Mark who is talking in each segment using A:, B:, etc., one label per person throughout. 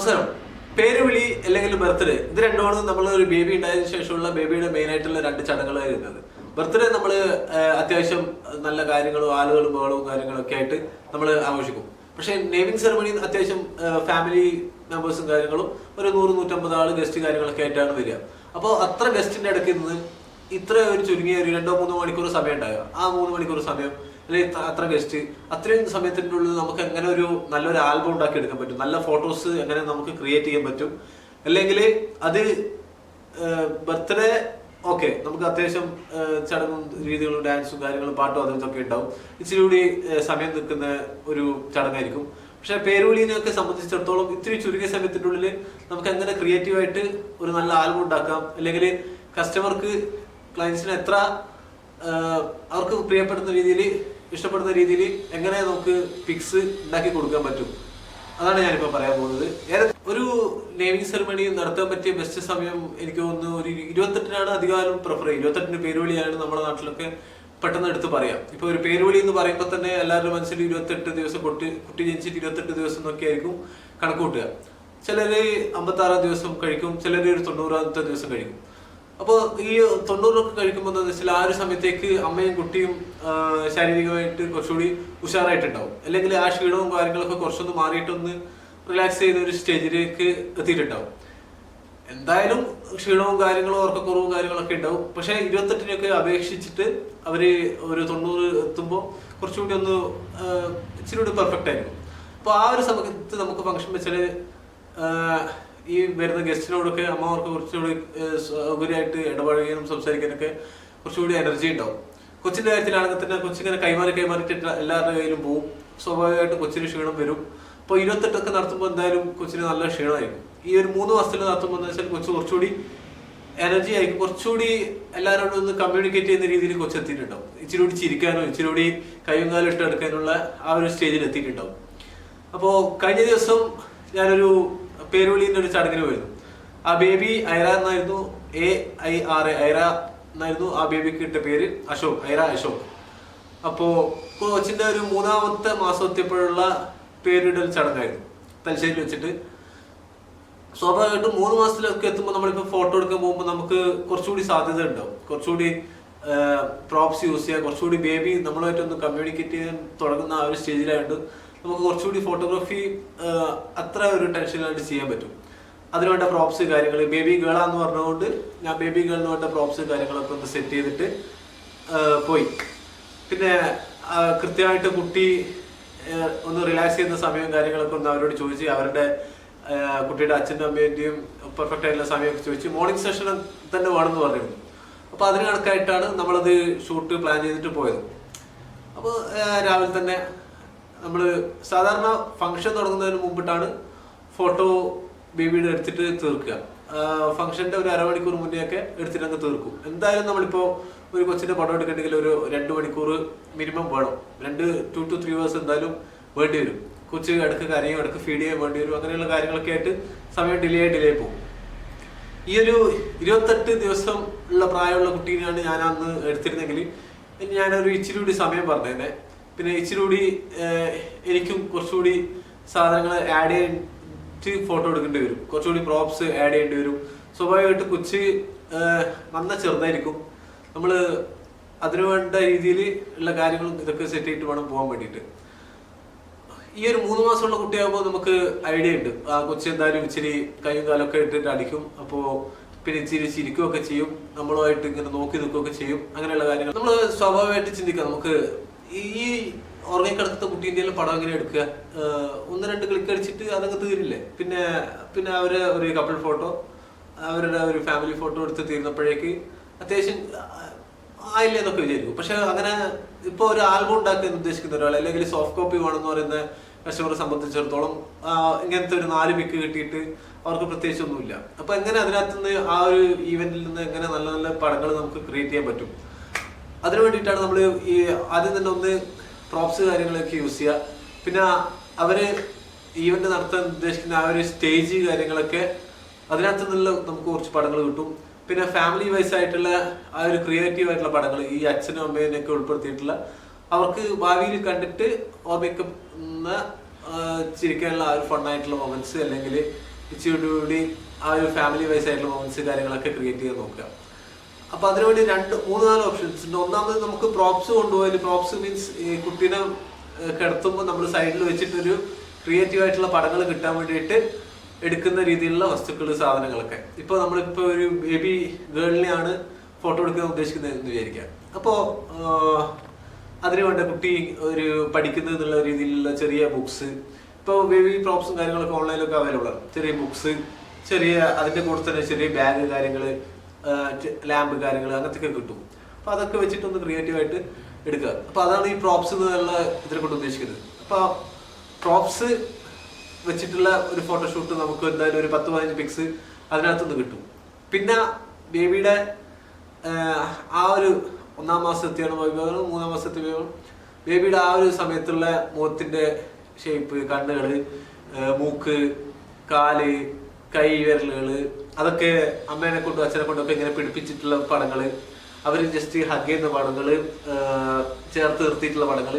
A: നമസ്കാരം പേര് വിളി അല്ലെങ്കിൽ ബർത്ത്ഡേ ഇത് രണ്ടുമാണ് നമ്മൾ ഒരു ബേബി ഉണ്ടായതിനു ശേഷമുള്ള ബേബിയുടെ മെയിൻ ആയിട്ടുള്ള രണ്ട് ചടങ്ങുകളായി വരുന്നത്. ബർത്ത്ഡേ നമ്മൾ അത്യാവശ്യം നല്ല കാര്യങ്ങളും ആളുകളും ബഹളവും കാര്യങ്ങളും ഒക്കെ ആയിട്ട് നമ്മൾ ആഘോഷിക്കും. പക്ഷേ നെയ്മിംഗ് സെറമണി അത്യാവശ്യം ഫാമിലി മെമ്പേഴ്സും കാര്യങ്ങളും ഒരു നൂറ് നൂറ്റമ്പത് ആൾ ഗസ്റ്റ് കാര്യങ്ങളൊക്കെ ആയിട്ടാണ് വരിക. അപ്പോൾ അത്ര ഗസ്റ്റിന്റെ ഇടയ്ക്ക് നിന്ന് ഇത്ര ഒരു ചുരുങ്ങിയ ഒരു രണ്ടോ മൂന്നോ മണിക്കൂർ സമയം ഉണ്ടാകുക ആ മൂന്ന് മണിക്കൂർ സമയം അല്ലെങ്കിൽ അത്ര ഗസ്റ്റ് അത്രയും സമയത്തിന്റെ ഉള്ളിൽ നമുക്ക് എങ്ങനെ ഒരു നല്ലൊരു ആൽബം ഉണ്ടാക്കി എടുക്കാൻ പറ്റും? നല്ല ഫോട്ടോസ് എങ്ങനെ നമുക്ക് ക്രിയേറ്റ് ചെയ്യാൻ പറ്റും? അല്ലെങ്കിൽ അത് ബർത്ത്ഡേ ഓക്കെ നമുക്ക് അത്യാവശ്യം ചടങ്ങും രീതികളും ഡാൻസും കാര്യങ്ങളും പാട്ടും അതും ഉണ്ടാവും. ഇച്ചിരി കൂടി സമയം നിൽക്കുന്ന ഒരു ചടങ്ങായിരിക്കും. പക്ഷെ പേരുവിളിനെയൊക്കെ സംബന്ധിച്ചിടത്തോളം ഇത്തിരി ചുരുങ്ങിയ സമയത്തിന്റെ ഉള്ളിൽ നമുക്ക് എങ്ങനെ ക്രിയേറ്റീവായിട്ട് ഒരു നല്ല ആൽബം ഉണ്ടാക്കാം? അല്ലെങ്കിൽ കസ്റ്റമർക്ക് ക്ലയൻസിന് എത്ര അവർക്ക് പ്രിയപ്പെടുന്ന രീതിയിൽ ഇഷ്ടപ്പെടുന്ന രീതിയിൽ എങ്ങനെ നമുക്ക് പിക്സ് ഉണ്ടാക്കി കൊടുക്കാൻ പറ്റും? അതാണ് ഞാനിപ്പോൾ പറയാൻ പോകുന്നത്. ഒരു നേവിങ് സെറമണി നടത്താൻ പറ്റിയ ബെസ്റ്റ് സമയം എനിക്ക് തോന്നുന്നു ഒരു ഇരുപത്തെട്ടിനാണ് അധികാരം പ്രിഫർ ചെയ്യുക. ഇരുപത്തെട്ടിന് പേരുവിളിയാണ് നമ്മുടെ നാട്ടിലൊക്കെ പെട്ടെന്ന് എടുത്ത് പറയാം. ഇപ്പൊ ഒരു പേരുവിളി എന്ന് പറയുമ്പോൾ തന്നെ എല്ലാവരുടെ മനസ്സിൽ ഇരുപത്തെട്ട് ദിവസം കുട്ടി കുട്ടി ജനിച്ചിട്ട് ഇരുപത്തെട്ട് ദിവസം എന്നൊക്കെ ആയിരിക്കും കണക്ക് കൂട്ടുക. ചിലര് അമ്പത്തി ആറാം ദിവസം കഴിക്കും ചിലര് ഒരു തൊണ്ണൂറാമത്തെ ദിവസം കഴിക്കും. അപ്പോൾ ഈ തൊണ്ണൂറൊക്കെ കഴിക്കുമ്പോൾ എന്താണെന്ന് വെച്ചാൽ ആ ഒരു സമയത്തേക്ക് അമ്മയും കുട്ടിയും ശാരീരികമായിട്ട് കുറച്ചുകൂടി ഉഷാറായിട്ടുണ്ടാവും. അല്ലെങ്കിൽ ആ ക്ഷീണവും കാര്യങ്ങളൊക്കെ കുറച്ചൊന്ന് മാറിയിട്ടൊന്ന് റിലാക്സ് ചെയ്ത ഒരു സ്റ്റേജിലേക്ക് എത്തിയിട്ടുണ്ടാവും. എന്തായാലും ക്ഷീണവും കാര്യങ്ങളും ഉറക്കക്കുറവും കാര്യങ്ങളൊക്കെ ഉണ്ടാവും. പക്ഷെ ഇരുപത്തെട്ടിനൊക്കെ അപേക്ഷിച്ചിട്ട് അവർ ഒരു തൊണ്ണൂറ് എത്തുമ്പോൾ കുറച്ചുകൂടി ഒന്ന് ഇച്ചിരി കൂടി പെർഫെക്റ്റ് ആയിരിക്കും. അപ്പോൾ ആ ഒരു സമയത്ത് നമുക്ക് ഫംഗ്ഷൻ വെച്ചാൽ ആ, ഈ വരുന്ന ഗസ്റ്റിനോടൊക്കെ അമ്മമാർക്ക് കുറച്ചുകൂടി സൗകര്യമായിട്ട് ഇടപഴകാനും സംസാരിക്കാനൊക്കെ കുറച്ചുകൂടി എനർജി ഉണ്ടാവും. കൊച്ചിന്റെ കാര്യത്തിലാണെങ്കിൽ തന്നെ കൊച്ചിങ്ങനെ കൈമാറി കൈമാറിയിട്ട് എല്ലാവരുടെ കയ്യിലും പോവും. സ്വാഭാവികമായിട്ട് കൊച്ചിന് ക്ഷീണം വരും. അപ്പോൾ ഇരുപത്തെട്ടൊക്കെ നടത്തുമ്പോൾ എന്തായാലും കൊച്ചിന് നല്ല ക്ഷീണമായിരിക്കും. ഈ ഒരു മൂന്ന് മാസത്തിൽ നടത്തുമ്പോൾ എന്ന് വെച്ചാൽ കൊച്ചു കുറച്ചുകൂടി എനർജി ആയിരിക്കും. കുറച്ചുകൂടി എല്ലാവരോടും ഒന്ന് കമ്മ്യൂണിക്കേറ്റ് ചെയ്യുന്ന രീതിയിൽ കൊച്ചു എത്തിയിട്ടുണ്ടാവും. ഇച്ചിരി കൂടി ചിരിക്കാനോ ഇച്ചിരി കൂടി കൈയും കാലും ഇട്ടെടുക്കാനുള്ള ആ ഒരു സ്റ്റേജിൽ എത്തിയിട്ടുണ്ടാവും. അപ്പോൾ കഴിഞ്ഞ ദിവസം ഞാനൊരു പേരുവിളിന്റെ ഒരു ചടങ്ങിന് പോയിരുന്നു. ആ ബേബി ഐറ എന്നായിരുന്നു A I R A Aira എന്നായിരുന്നു ആ ബേബിക്ക് ഇട്ട പേര് അശോക് ഐറ അശോക്. അപ്പോ കൊച്ചിന്റെ ഒരു മൂന്നാമത്തെ മാസം എത്തിയപ്പോഴുള്ള പേരിടൽ ചടങ്ങായിരുന്നു തലശ്ശേരി വെച്ചിട്ട്. സ്വാഭാവികമായിട്ടും മൂന്ന് മാസത്തിലൊക്കെ എത്തുമ്പോൾ നമ്മളിപ്പോൾ ഫോട്ടോ എടുക്കാൻ പോകുമ്പോൾ നമുക്ക് കുറച്ചുകൂടി സാധ്യത ഉണ്ടാവും കുറച്ചുകൂടി പ്രോപ്സ് യൂസ് ചെയ്യുക കുറച്ചുകൂടി ബേബി നമ്മളുമായിട്ടൊന്ന് കമ്മ്യൂണിക്കേറ്റ് ചെയ്യാൻ തുടങ്ങുന്ന ആ ഒരു സ്റ്റേജിലായിട്ട് നമുക്ക് കുറച്ചുകൂടി ഫോട്ടോഗ്രാഫി അത്ര ഒരു ടെൻഷനിലായിട്ട് ചെയ്യാൻ പറ്റും. അതിനുവേണ്ട പ്രോപ്സ് കാര്യങ്ങൾ ബേബി ഗേളാന്ന് പറഞ്ഞുകൊണ്ട് ഞാൻ ബേബി ഗേളിന് വേണ്ട പ്രോപ്സ് കാര്യങ്ങളൊക്കെ ഒന്ന് സെറ്റ് ചെയ്തിട്ട് പോയി. പിന്നെ കൃത്യമായിട്ട് കുട്ടി ഒന്ന് റിലാക്സ് ചെയ്യുന്ന സമയവും കാര്യങ്ങളൊക്കെ ഒന്ന് അവരോട് ചോദിച്ച് അവരുടെ കുട്ടിയുടെ അച്ഛന്റെ അമ്മേന്റെയും പെർഫെക്റ്റ് ആയിട്ടുള്ള സമയമൊക്കെ ചോദിച്ച് മോർണിംഗ് സെഷൻ തന്നെ വേണമെന്ന് പറഞ്ഞിരുന്നു. അപ്പൊ അതിന് കണക്കായിട്ടാണ് നമ്മളത് ഷൂട്ട് പ്ലാൻ ചെയ്തിട്ട് പോയത്. അപ്പോൾ രാവിലെ തന്നെ നമ്മൾ സാധാരണ ഫംഗ്ഷൻ തുടങ്ങുന്നതിന് മുമ്പിട്ടാണ് ഫോട്ടോ ബേബിയുടെ എടുത്തിട്ട് തീർക്കുക. ഫംഗ്ഷന്റെ ഒരു അരമണിക്കൂർ മുന്നേ ഒക്കെ എടുത്തിട്ട് അങ്ങ് തീർക്കും. എന്തായാലും നമ്മളിപ്പോ ഒരു കൊച്ചിന്റെ പടം എടുക്കണമെങ്കിൽ ഒരു രണ്ട് മണിക്കൂർ മിനിമം വേണം. രണ്ട് ടു ടു ത്രീ ഹവേഴ്സ് എന്തായാലും വേണ്ടി വരും. കൊച്ച് ഇടയ്ക്ക് കരയും ഇടയ്ക്ക് ഫീഡ് ചെയ്യാൻ വേണ്ടി വരും. അങ്ങനെയുള്ള കാര്യങ്ങളൊക്കെ ആയിട്ട് സമയം ഡിലേ ആയി ഡിലേ പോകും. ഈ ഒരു ഇരുപത്തെട്ട് ദിവസം ഉള്ള പ്രായമുള്ള കുട്ടീനെയാണ് ഞാൻ അന്ന് എടുത്തിരുന്നെങ്കിൽ ഞാനൊരു ഇച്ചിരി കൂടി സമയം പറഞ്ഞേനെ പിന്നെ ഇച്ചിരി കൂടി എനിക്കും കുറച്ചുകൂടി സാധനങ്ങൾ ആഡ് ചെയ്തിട്ട് ഫോട്ടോ എടുക്കേണ്ടി വരും. കുറച്ചുകൂടി പ്രോപ്സ് ആഡ് ചെയ്യേണ്ടി വരും. സ്വാഭാവികമായിട്ട് കൊച്ച് നന്ന ചെറുതായിരിക്കും. നമ്മൾ അതിനു വേണ്ട രീതിയിൽ ഉള്ള കാര്യങ്ങളും ഇതൊക്കെ സെറ്റ് ചെയ്തിട്ട് വേണം പോകാൻ വേണ്ടിയിട്ട്. ഈ ഒരു മൂന്ന് മാസമുള്ള കുട്ടിയാകുമ്പോൾ നമുക്ക് ഐഡിയ ഉണ്ട്. ആ കൊച്ചി എന്തായാലും ഇച്ചിരി കൈയും കാലൊക്കെ ഇട്ടിട്ട് അടിക്കും. അപ്പോ പിന്നെ ഇച്ചിരി ചിരിക്കുകയൊക്കെ ചെയ്യും. നമ്മളുമായിട്ട് ഇങ്ങനെ നോക്കി നിൽക്കുകയൊക്കെ ചെയ്യും. അങ്ങനെയുള്ള കാര്യങ്ങൾ. നമ്മൾ സ്വാഭാവികമായിട്ട് ചിന്തിക്കാം നമുക്ക് ഈ ഉറങ്ങിക്കിടക്കുന്ന കുട്ടീന്റെ പടം എങ്ങനെ എടുക്കുക? ഒന്ന് രണ്ട് ക്ലിക്ക് അടിച്ചിട്ട് അതങ്ങ് തീരില്ലേ? പിന്നെ പിന്നെ അവർ ഒരു കപ്പിൾ ഫോട്ടോ അവരുടെ ഒരു ഫാമിലി ഫോട്ടോ എടുത്ത് തീരുന്നപ്പോഴേക്ക് അത്യാവശ്യം ആയില്ല എന്നൊക്കെ വിചാരിക്കും. പക്ഷെ അങ്ങനെ ഇപ്പൊ ഒരു ആൽബം ഉണ്ടാക്കാൻ ഉദ്ദേശിക്കുന്ന ഒരാൾ അല്ലെങ്കിൽ സോഫ്റ്റ് കോപ്പി വേണമെന്ന് പറയുന്ന കസ്റ്റമറെ സംബന്ധിച്ചിടത്തോളം ഇങ്ങനത്തെ ഒരു നാല് മിക്ക് കിട്ടിയിട്ട് അവർക്ക് പ്രത്യേകിച്ച് ഒന്നുമില്ല അപ്പൊ എങ്ങനെ അതിനകത്ത് നിന്ന് ആ ഒരു ഈവെന്റിൽ നിന്ന് എങ്ങനെ നല്ല നല്ല പടങ്ങൾ നമുക്ക് ക്രിയേറ്റ് ചെയ്യാൻ പറ്റും? അതിനു വേണ്ടിയിട്ടാണ് നമ്മൾ ഈ ആദ്യം തന്നെ ഒന്ന് പ്രോപ്സ് കാര്യങ്ങളൊക്കെ യൂസ് ചെയ്യുക. പിന്നെ അവർ ഈവെന്റ് നടത്താൻ ഉദ്ദേശിക്കുന്ന ആ ഒരു സ്റ്റേജ് കാര്യങ്ങളൊക്കെ അതിനകത്ത് നിന്നുള്ള നമുക്ക് കുറച്ച് പടങ്ങൾ കിട്ടും. പിന്നെ ഫാമിലി വൈസ് ആയിട്ടുള്ള ആ ഒരു ക്രിയേറ്റീവ് ആയിട്ടുള്ള പടങ്ങൾ ഈ അച്ഛനും അമ്മേനെ ഒക്കെ ഉൾപ്പെടുത്തിയിട്ടുള്ള അവർക്ക് ഭാവിയിൽ കണ്ടിട്ട് ഓർമ്മിക്കുന്ന ചിരിക്കാനുള്ള ആ ഒരു ഫണ്ണായിട്ടുള്ള മൊമെന്റ്സ് അല്ലെങ്കിൽ ഇച്ചിരി ആ ഒരു ഫാമിലി വൈസ് ആയിട്ടുള്ള മൊമെന്റ്സ് കാര്യങ്ങളൊക്കെ ക്രിയേറ്റ് ചെയ്യാൻ നോക്കുക. അപ്പൊ അതിനുവേണ്ടി രണ്ട് മൂന്ന് നാല് ഓപ്ഷൻസ് ഉണ്ട്. ഒന്നാമത് നമുക്ക് പ്രോപ്സ് കൊണ്ടുപോയാൽ പ്രോപ്സ് മീൻസ് ഈ കുട്ടീനെ കിടത്തുമ്പോൾ നമ്മൾ സൈഡിൽ വെച്ചിട്ടൊരു ക്രിയേറ്റീവ് ആയിട്ടുള്ള പടങ്ങൾ കിട്ടാൻ വേണ്ടിയിട്ട് എടുക്കുന്ന രീതിയിലുള്ള വസ്തുക്കൾ സാധനങ്ങളൊക്കെ. ഇപ്പൊ നമ്മളിപ്പോ ഒരു ബേബി ഗേളിനെയാണ് ഫോട്ടോ എടുക്കാൻ ഉദ്ദേശിക്കുന്നത് എന്ന് വിചാരിക്കാം അപ്പോ അതിനു വേണ്ട കുട്ടി ഒരു പഠിക്കുന്നത് എന്നുള്ള രീതിയിലുള്ള ചെറിയ ബുക്സ് ഇപ്പോൾ ബേബി പ്രോപ്സും കാര്യങ്ങളൊക്കെ ഓൺലൈനിലൊക്കെ അവൈലബിൾ ആണ്. ചെറിയ ബുക്സ് ചെറിയ അതിന്റെ കൂടെ തന്നെ ചെറിയ ബാഗ് കാര്യങ്ങൾ ലാമ്പ് കാര്യങ്ങൾ അങ്ങനത്തെ ഒക്കെ കിട്ടും. അപ്പൊ അതൊക്കെ വെച്ചിട്ടൊന്ന് ക്രിയേറ്റീവായിട്ട് എടുക്കുക. അപ്പോൾ അതാണ് ഈ പ്രോപ്സ് എന്നുള്ള ഇതിനെ കൊണ്ട് ഉദ്ദേശിക്കുന്നത്. അപ്പൊ പ്രോപ്സ് വെച്ചിട്ടുള്ള ഒരു ഫോട്ടോഷൂട്ട് നമുക്ക് എന്തായാലും ഒരു പത്ത് പതിനഞ്ച് പിക്സ് അതിനകത്തുനിന്ന് കിട്ടും. പിന്നെ ബേബിയുടെ ആ ഒരു ഒന്നാം മാസത്തെയാണ് വിവാഹം മൂന്നാം മാസത്തെ വിഭവം ബേബിയുടെ ആ ഒരു സമയത്തുള്ള മുഖത്തിന്റെ ഷേപ്പ് കണ്ണുകൾ മൂക്ക് കാൽ കൈ വിരലുകൾ അതൊക്കെ അമ്മേനെ കൊണ്ടും അച്ഛനെ കൊണ്ടും ഒക്കെ ഇങ്ങനെ പിടിപ്പിച്ചിട്ടുള്ള പടങ്ങൾ. അവർ ജസ്റ്റ് ഹഗ് ചെയ്യുന്ന പടങ്ങൾ ചേർത്ത് നിർത്തിയിട്ടുള്ള പടങ്ങൾ.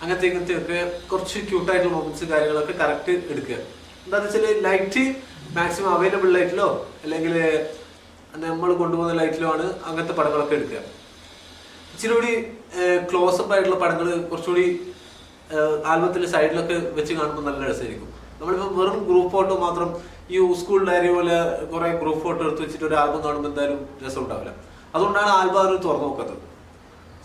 A: അങ്ങനത്തെ ഇങ്ങനത്തെ ഒക്കെ കുറച്ച് ക്യൂട്ടായിട്ടുള്ള മൊമെന്റ്സ് കാര്യങ്ങളൊക്കെ കറക്റ്റ് എടുക്കുക. എന്താണെന്ന് വെച്ചാൽ ലൈറ്റ് മാക്സിമം അവൈലബിൾ ലൈറ്റിലോ അല്ലെങ്കിൽ നമ്മൾ കൊണ്ടുപോകുന്ന ലൈറ്റിലോ ആണ് അങ്ങനത്തെ പടങ്ങളൊക്കെ എടുക്കുക. ഇച്ചിരി കൂടി ക്ലോസപ്പ് ആയിട്ടുള്ള പടങ്ങൾ കുറച്ചുകൂടി ആൽബത്തിന്റെ സൈഡിലൊക്കെ വെച്ച് കാണുമ്പോൾ നല്ല രസമായിരിക്കും. നമ്മളിപ്പോൾ വെറും ഗ്രൂപ്പ് ഫോട്ടോ മാത്രം ഈ സ്കൂൾ ഡയറി പോലെ കുറെ ഗ്രൂപ്പ് ഫോട്ടോ എടുത്ത് വെച്ചിട്ട് ഒരു ആൽബം കാണുമ്പോൾ എന്തായാലും രസം ഉണ്ടാവില്ല. അതുകൊണ്ടാണ് ആൽബം അവർ തുറന്നു നോക്കാത്തത്.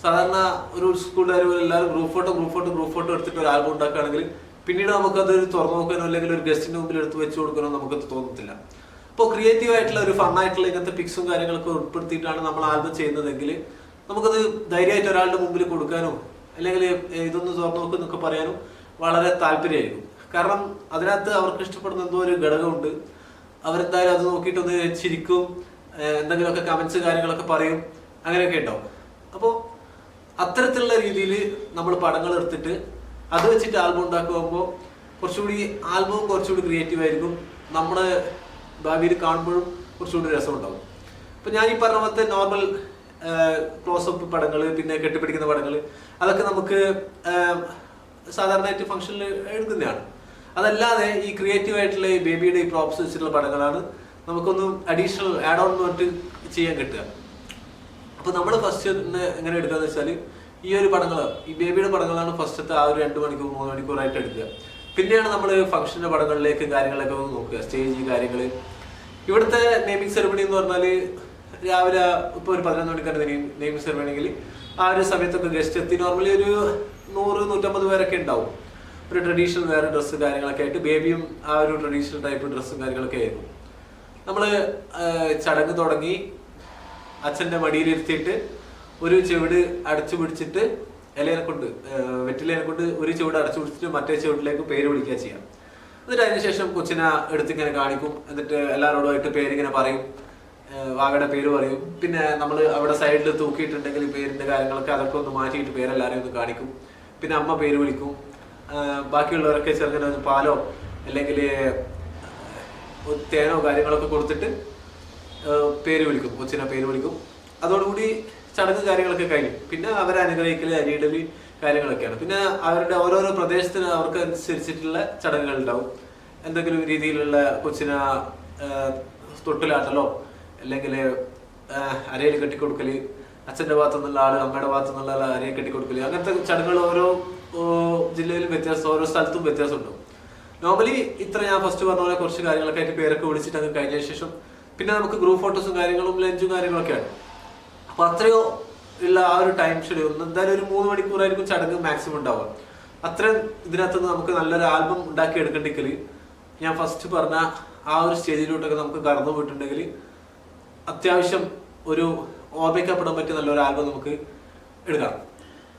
A: സാധാരണ ഒരു പോലെ എല്ലാവരും group photo group photo group photo എടുത്തിട്ട് ഒരു ആൽബം ഉണ്ടാക്കുകയാണെങ്കിൽ പിന്നീട് നമുക്കത് തുറന്നു നോക്കാനോ അല്ലെങ്കിൽ ഒരു ഗസ്റ്റിന്റെ മുമ്പിൽ എടുത്ത് വെച്ച് കൊടുക്കാനോ നമുക്ക് തോന്നത്തില്ല. അപ്പോൾ ക്രിയേറ്റീവ് ആയിട്ടുള്ള ഒരു ഫണ്ണായിട്ടുള്ള ഇങ്ങനത്തെ പിക്സും കാര്യങ്ങളൊക്കെ ഉൾപ്പെടുത്തിയിട്ടാണ് നമ്മൾ ആൽബം ചെയ്യുന്നതെങ്കിൽ നമുക്കത് ധൈര്യമായിട്ട് ഒരാളുടെ മുമ്പിൽ കൊടുക്കാനോ അല്ലെങ്കിൽ ഇതൊന്ന് തുറന്നു നോക്കുന്നൊക്കെ പറയാനും വളരെ താല്പര്യമായിരിക്കും. കാരണം അതിനകത്ത് അവർക്ക് ഇഷ്ടപ്പെടുന്ന എന്തോ ഒരു ഘടകമുണ്ട്. അവരെന്തായാലും അത് നോക്കിയിട്ടൊന്ന് ചിരിക്കും എന്തെങ്കിലുമൊക്കെ കമൻസ് കാര്യങ്ങളൊക്കെ പറയും അങ്ങനെയൊക്കെ ഉണ്ടാവും. അപ്പോൾ അത്തരത്തിലുള്ള രീതിയിൽ നമ്മൾ പടങ്ങൾ എടുത്തിട്ട് അത് വെച്ചിട്ട് ആൽബം ഉണ്ടാക്കുമ്പോൾ കുറച്ചുകൂടി ആൽബവും കുറച്ചുകൂടി ക്രിയേറ്റീവ് ആയിരിക്കും. നമ്മുടെ ഭാവിയിൽ കാണുമ്പോഴും കുറച്ചുകൂടി രസമുണ്ടാവും. ഇപ്പം ഞാൻ ഈ പറഞ്ഞ പോലത്തെ നോർമൽ ക്ലോസപ്പ് പടങ്ങൾ പിന്നെ കെട്ടിപ്പിടിക്കുന്ന പടങ്ങൾ അതൊക്കെ നമുക്ക് സാധാരണയായിട്ട് ഫംഗ്ഷനിൽ എടുക്കുന്നതാണ്. അതല്ലാതെ ഈ ക്രിയേറ്റീവ് ആയിട്ടുള്ള ഈ ബേബിയുടെ ഈ പ്രോപ്സ് വെച്ചിട്ടുള്ള പടങ്ങളാണ് നമുക്കൊന്നും അഡീഷണൽ ആഡ് ഓൺ പറഞ്ഞിട്ട് ചെയ്യാൻ കിട്ടുക. അപ്പൊ നമ്മൾ ഫസ്റ്റ് എങ്ങനെ എടുക്കാന്ന് വെച്ചാൽ ഈ ഒരു പടങ്ങൾ ഈ ബേബിയുടെ പടങ്ങളാണ് ഫസ്റ്റത്തെ ആ ഒരു രണ്ട് മണിക്കൂർ മൂന്ന് മണിക്കൂറായിട്ട് എടുക്കുക. പിന്നെയാണ് നമ്മൾ ഫംഗ്ഷന്റെ പടങ്ങളിലേക്ക് കാര്യങ്ങളൊക്കെ ഒന്ന് നോക്കുക സ്റ്റേജ് കാര്യങ്ങൾ ഇവിടുത്തെ നെയ്മിംഗ് സെറമണി എന്ന് പറഞ്ഞാൽ രാവിലെ ഇപ്പൊ ഒരു പതിനൊന്ന് മണിക്കാണ് നെയ്മിംഗ് സെറമണിയെങ്കിൽ ആ ഒരു സമയത്തൊക്കെ ഗസ്റ്റ് എത്തി. നോർമലി ഒരു നൂറ് നൂറ്റമ്പത് പേരൊക്കെ ഉണ്ടാവും. ഒരു ട്രഡീഷണൽ വേറെ ഡ്രസ്സ് കാര്യങ്ങളൊക്കെ ആയിട്ട് ബേബിയും ആ ഒരു ട്രഡീഷണൽ ടൈപ്പ് ഡ്രസ്സും കാര്യങ്ങളൊക്കെ ആയിരുന്നു. നമ്മൾ ആ, ചടങ്ങ് തുടങ്ങി. അച്ഛന്റെ മടിയിലിരുത്തിയിട്ട് ഒരു ചെവിട് അടച്ചു പിടിച്ചിട്ട് ഇലയിലെ കൊണ്ട് വെറ്റിലേനെ കൊണ്ട് ഒരു ചുവട് അടച്ചു പിടിച്ചിട്ട് മറ്റേ ചുവട്ടിലേക്ക് പേര് വിളിക്കുക ചെയ്യാം. എന്നിട്ട് അതിനുശേഷം കൊച്ചിനെ എടുത്തിങ്ങനെ കാണിക്കും. എന്നിട്ട് എല്ലാവരോടുമായിട്ട് പേരിങ്ങനെ പറയും. വാഗയുടെ പേര് പറയും. പിന്നെ നമ്മൾ അവിടെ സൈഡിൽ തൂക്കിയിട്ടുണ്ടെങ്കിൽ പേരിന്റെ കാര്യങ്ങളൊക്കെ അതൊക്കെ ഒന്ന് മാറ്റിയിട്ട് പേരെല്ലാവരെയും ഒന്ന് കാണിക്കും. പിന്നെ അമ്മ പേര് വിളിക്കും. ബാക്കിയുള്ളവരൊക്കെ ചെറുങ്ങനെ പാലോ അല്ലെങ്കിൽ തേനോ കാര്യങ്ങളൊക്കെ കൊടുത്തിട്ട് പേര് വിളിക്കും കൊച്ചിനെ പേര് വിളിക്കും. അതോടുകൂടി ചടങ്ങ് കാര്യങ്ങളൊക്കെ കഴിയും പിന്നെ അവരെ അനുഗ്രഹിക്കൽ അരിയിടൽ കാര്യങ്ങളൊക്കെയാണ്. പിന്നെ അവരുടെ ഓരോരോ പ്രദേശത്തിന് അവർക്ക് അനുസരിച്ചിട്ടുള്ള ചടങ്ങുകൾ ഉണ്ടാവും. എന്തെങ്കിലും രീതിയിലുള്ള കൊച്ചിനെ തൊട്ടിലാട്ടലോ അല്ലെങ്കിൽ അരയിൽ കെട്ടിക്കൊടുക്കൽ അച്ഛന്റെ ഭാഗത്തു നിന്നുള്ള ആൾ അമ്മയുടെ ഭാഗത്തു നിന്നുള്ള അരയിൽ കെട്ടിക്കൊടുക്കൽ അങ്ങനത്തെ ചടങ്ങുകൾ ഓരോ ജില്ലയിലും വ്യത്യാസം ഓരോ സ്ഥലത്തും വ്യത്യാസമുണ്ടാവും. നോർമലി ഇത്ര ഞാൻ ഫസ്റ്റ് പറഞ്ഞ പോലെ കുറച്ച് കാര്യങ്ങളൊക്കെ ആയിട്ട് പേരൊക്കെ വിളിച്ചിട്ട് അത് കഴിഞ്ഞ ശേഷം പിന്നെ നമുക്ക് ഗ്രൂപ്പ് ഫോട്ടോസും കാര്യങ്ങളും ലഞ്ചും കാര്യങ്ങളൊക്കെയാണ് അപ്പൊ അത്രയോ ഉള്ള ആ ഒരു ടൈം ഷെഡ്യൂൾ എന്തായാലും ഒരു മൂന്ന് മണിക്കൂറായിരിക്കും ചടങ്ങ് മാക്സിമം ഉണ്ടാവുക. അത്രയും ഇതിനകത്ത് നമുക്ക് നല്ലൊരു ആൽബം ഉണ്ടാക്കി എടുക്കണ്ടെങ്കിൽ ഞാൻ ഫസ്റ്റ് പറഞ്ഞ ആ ഒരു സ്റ്റേജിലോട്ടൊക്കെ നമുക്ക് കടന്നു പോയിട്ടുണ്ടെങ്കിൽ അത്യാവശ്യം ഒരു ഓർമ്മിക്കപ്പെടാൻ പറ്റിയ നല്ലൊരു ആൽബം നമുക്ക് എടുക്കാം.